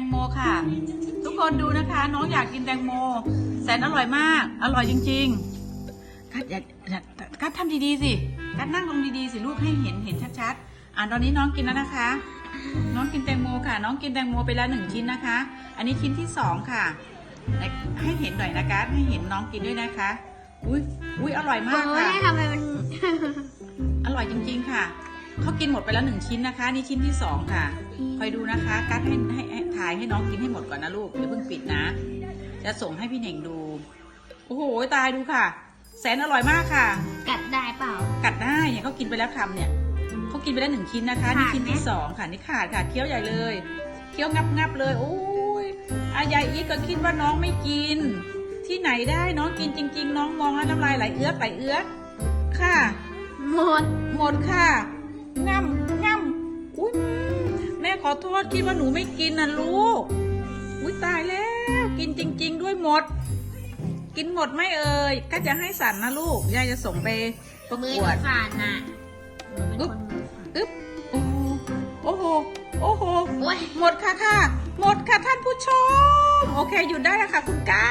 งโมค่ะ ทุกคนดูนะคะ น้องอยากกินแตงโม แสนอร่อยมาก อร่อยจริงๆกัดอยากกัดทำดีๆสิกัดนั่งลงดีๆสิลูกให้เห็นเห็นชัดๆอ่าตอนนี้น้องกินแล้วนะคะ น้องกินแตงโมค่ะ น้องกินแตงโมไปแล้วหนึ่งชิ้นนะคะ อันนี้ชิ้นที่สองค่ะ ให้เห็นหน่อยนะคะให้เห็นน้องกินด้วยนะคะ อุ้ยอุ้ยอร่อยมากค่ะทำไมมันอร่อยจริง ๆ ค่ะเขากินหมดไปแล้วหนึ่งชิ้นนะคะ นี่ชิ้นที่สองค่ะ คอยดูนะคะกัดให้ให้ ให้ถ่ายให้น้องกินให้หมดก่อนนะลูกอย่าเพิ่งปิดนะ จะส่งให้พี่เหน่งดู โอ้โหตายดูค่ะ แสนอร่อยมากค่ะ กัดได้เปล่า กัดได้เนี่ยเขากินไปแล้วคำเนี่ยเขากินไปแล้วหนึ่งชิ้นนะคะนี่ขาดไหมชิ้นที่สองค่ะนี่ขาดค่ะเคี้ยวใหญ่เลยเคี้ยวงับงับๆเลยโอ้ยอายายอีกก็คิดว่าน้องไม่กิน ที่ไหนได้น้องกินจริง ๆ น้องมองแล้วน้ำลายไหลเอื้อกไหลเอื้อกค่ะ หมด หมดค่ะ อโทษคิดว่าหนูไม่กินนะลูก อุ้ยตายแล้ว กินจริง ๆ ด้วยหมด กินหมดไหม่เอ่ย ก็จะให้สันนะลูก ยายจะส่งไปประมือกหวนูด ขาดน่ะหนูเป็นอึ๊คบนมือขาด อึ๊บโอ้โหโอ้โห โอ้โห โอ้ย หมดค่ะค่ะ หมดค่ะท่านผู้ชม โอเค หยุดได้แล้วค่ะ คุณก้า